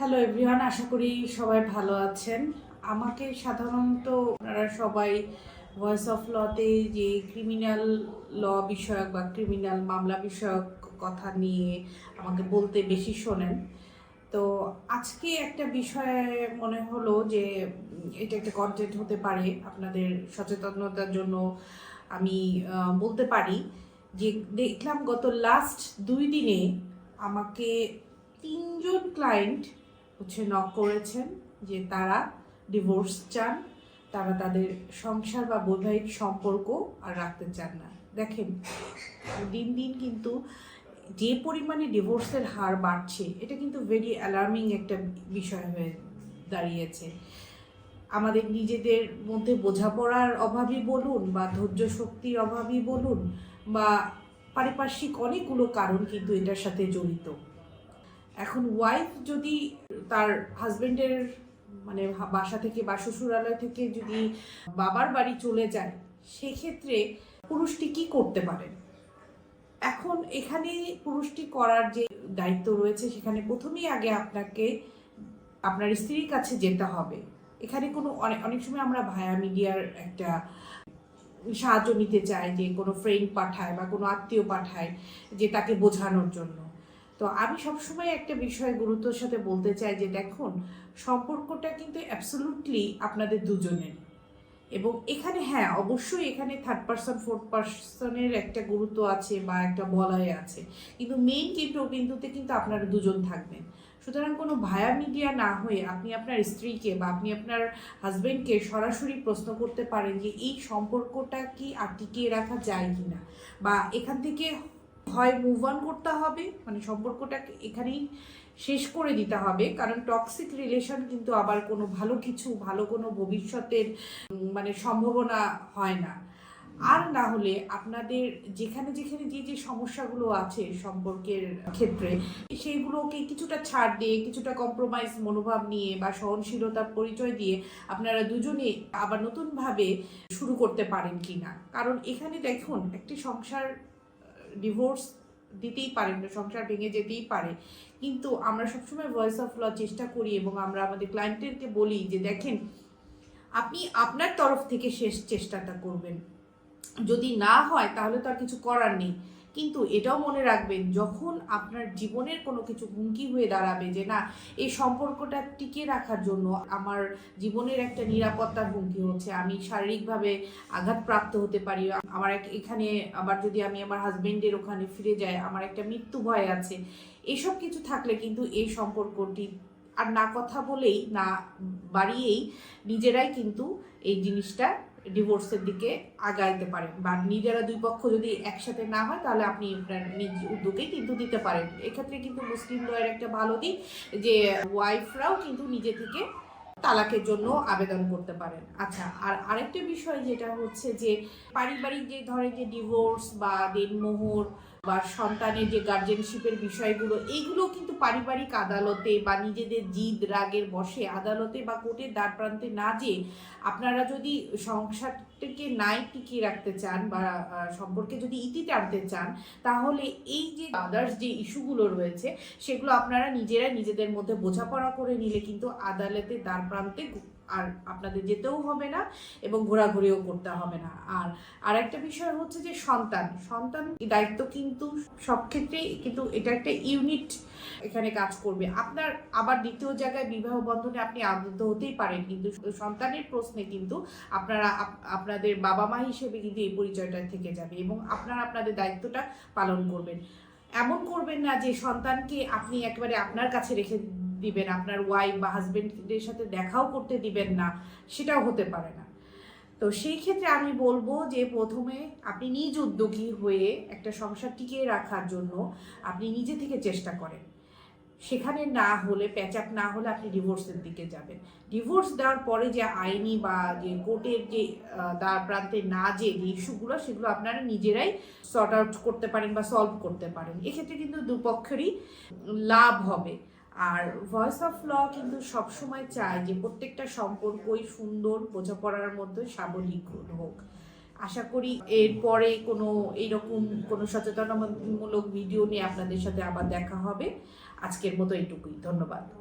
Hello everyone আশা করি সবাই ভালো আছেন। আমাকে সাধারণত আপনারা সবাই ভয়েস অফ লতে যে ক্রিমিনাল ল বিষয়ক বা ক্রিমিনাল মামলা বিষয়ক কথা নিয়ে আমাকে বলতে বেশি শোনেন। তো আজকে একটা বিষয়ে মনে হলো যে এটা একটা কন্টেন্ট হতে পারে। আপনাদের সচেতনতার জন্য আমি বলতে পারি যে দেখলাম গত লাস্ট দুই দিনে আমাকে তিনজন ক্লায়েন্ট হচ্ছে নক করেছেন যে তারা ডিভোর্স চান, তারা তাদের সংসার বা বৈবাহিক সম্পর্ক আর রাখতে চান না। দেখেন, দিন দিন কিন্তু যে পরিমাণে ডিভোর্সের হার বাড়ছে, এটা কিন্তু ভেরি অ্যালার্মিং একটা বিষয় হয়ে দাঁড়িয়েছে। আমাদের নিজেদের মধ্যে বোঝাপড়ার অভাবই বলুন বা ধৈর্য শক্তির অভাবই বলুন বা পারিপার্শ্বিক অনেকগুলো কারণ কিন্তু এটার সাথে জড়িত। এখন ওয়াইফ যদি তার হাজবেন্ডের মানে বাসা থেকে বা শ্বশুরালয় থেকে যদি বাবার বাড়ি চলে যায়, সেক্ষেত্রে পুরুষটি কি করতে পারেন এখন এখানে পুরুষটি করার যে দায়িত্ব রয়েছে, সেখানে প্রথমেই আগে আপনাকে, আপনার স্ত্রীর কাছে যেতে হবে। এখানে কোনো অনেক অনেক সময় আমরা ভায়া মিডিয়ার একটা সাহায্য নিতে চাই, যে কোনো ফ্রেন্ড পাঠায় বা কোনো আত্মীয় পাঠায়, যে তাকে বোঝানোর জন্য। তো আমি সবসময় একটা বিষয় গুরুত্বর সাথে বলতে চাই যে দেখুন, সম্পর্কটা কিন্তু অ্যাবসলুটলি আপনাদের দুজনের। এবং এখানে হ্যাঁ অবশ্যই এখানে থার্ড পার্সন ফোর্থ পার্সনের একটা গুরুত্ব আছে বা একটা বলয় আছে। কিন্তু মেইন কিন্তু বিন্দুতে কিন্তু আপনারা দুজন থাকবেন। সুতরাং কোনো ভায়া মিডিয়া না হয়ে আপনি আপনার স্ত্রীকে বা আপনি আপনার হাজবেন্ডকে সরাসরি প্রশ্ন করতে পারেন যে এই সম্পর্কটা কি আর টিকিয়ে রাখা যায় কি না বা এখান থেকে হয় মুভ অন করতে হবে মানে সম্পর্কটা এখানেই শেষ করে দিতে হবে। কারণ টক্সিক রিলেশন কিন্তু আবার কোনো ভালো কিছু, ভালো কোনো ভবিষ্যতের মানে সম্ভাবনা হয় না। আর না হলে আপনাদের যেখানে যেখানে যে যে সমস্যাগুলো আছে সম্পর্কের ক্ষেত্রে, সেইগুলোকে কিছুটা ছাড় দিয়ে, কিছুটা কম্প্রোমাইজ মনোভাব নিয়ে বা সহনশীলতার পরিচয় দিয়ে আপনারা দুজনে আবার নতুনভাবে শুরু করতে পারেন কিনা। কারণ এখানে দেখুন, একটি সংসার ডিভোর্স দিতেই পারেন সংসার ভেঙে যেতেই পারে। কিন্তু আমরা সবসময় ভয়েস অফ ল চেষ্টা করি এবং আমরা আমাদের ক্লায়েন্টদেরকে বলি যে, দেখেন, আপনি আপনার তরফ থেকে শেষ চেষ্টাটা করবেন। যদি না হয়, তাহলে তো আর কিছু করার নেই। কিন্তু এটাও মনে রাখবেন, যখন আপনার জীবনের কোনো কিছু হুমকি হয়ে দাঁড়াবে যে না, এই সম্পর্কটা টিকে রাখার জন্য আমার জীবনের একটা নিরাপত্তার হুমকি হচ্ছে, আমি শারীরিকভাবে আঘাতপ্রাপ্ত হতে পারি, আমার এখানে আবার যদি আমি আমার হাজবেন্ডের ওখানে ফিরে যাই, আমার একটা মৃত্যু ভয় আছে, এসব কিছু থাকলে কিন্তু এই সম্পর্কটি আর না কথা বলেই, না বাড়িয়েই নিজেরাই কিন্তু এই জিনিসটা ডিভোর্সের দিকে আগাইতে পারেন বা নিজেরা দুই পক্ষ যদি একসাথে না হয়, তাহলে আপনি আপনার নিজ উদ্যোগেই কিন্তু দিতে পারেন। এক্ষেত্রে কিন্তু মুসলিম লয়ের একটা ভালো দিক যে ওয়াইফরাও কিন্তু নিজে থেকে তালাকের জন্য আবেদন করতে পারেন। আচ্ছা আর আরেকটা বিষয় যেটা হচ্ছে যে, পারিবারিক যে ধরেন যে ডিভোর্স বা দেনমোহর বা সন্তানের যে গার্জেনশিপের বিষয়গুলো এইগুলো কিন্তু পারিবারিক আদালতে বা নিজেদের জিদ রাগের বসে আদালতে বা কোর্টের দ্বার প্রান্তে না যেয়ে আপনারা যদি সংসারটাকে নাই টিকিয়ে রাখতে চান বা সম্পর্কে যদি ইতি টানতে চান, তাহলে এই যে আদার্স যে ইস্যুগুলো রয়েছে, সেগুলো আপনারা নিজেরা নিজেদের মধ্যে বোঝাপড়া করে নিলে কিন্তু আদালতে দ্বার প্রান্তে আর আপনাদের যেতেও হবে না এবং ঘোরাঘুরিও করতে হবে না। আর আরেকটা বিষয় হচ্ছে যে সন্তান সন্তান দায়িত্ব কিন্তু সব ক্ষেত্রেই, কিন্তু এটা একটা ইউনিট এখানে কাজ করবে। আপনার আবার দ্বিতীয় জায়গায় বিবাহ বন্ধনে আপনি আবদ্ধ হতেই পারেন, কিন্তু সন্তানের প্রশ্নে কিন্তু আপনারা আপনাদের বাবা মা হিসেবে কিন্তু এই পরিচয়টা থেকে যাবে এবং আপনারা আপনাদের দায়িত্বটা পালন করবেন। এমন করবেন না যে সন্তানকে আপনি একেবারে আপনার কাছে রেখে দিবেন, আপনার ওয়াইফ বা হাজবেন্ডের সাথে দেখাও করতে দিবেন না, সেটাও হতে পারে না। তো সেই ক্ষেত্রে আমি বলব যে প্রথমে আপনি নিজ উদ্যোগী হয়ে একটা সংসার টিকিয়ে রাখার জন্য আপনি নিজে থেকে চেষ্টা করেন। সেখানে না হলে, প্যাচাপ না হলে আপনি ডিভোর্সের দিকে যাবেন। ডিভোর্স দেওয়ার পরে যে আইনি বা যে কোর্টের যে দ্বার প্রান্তে না যে ইস্যুগুলো সেগুলো আপনারা নিজেরাই সর্ট আউট করতে পারেন বা সলভ করতে পারেন। এক্ষেত্রে কিন্তু দুপক্ষেরই লাভ হবে। আর ভয়েস অফ ল কিন্তু সবসময় চায় যে প্রত্যেকটা সম্পর্কই সুন্দর, বোঝাপড়ার মধ্যে সাবলীক হোক। আশা করি এরপরে কোনো এইরকম কোনো সচেতনতামূলক ভিডিও নিয়ে আপনাদের সাথে আবার দেখা হবে। আজকের মতো এটুকুই। ধন্যবাদ।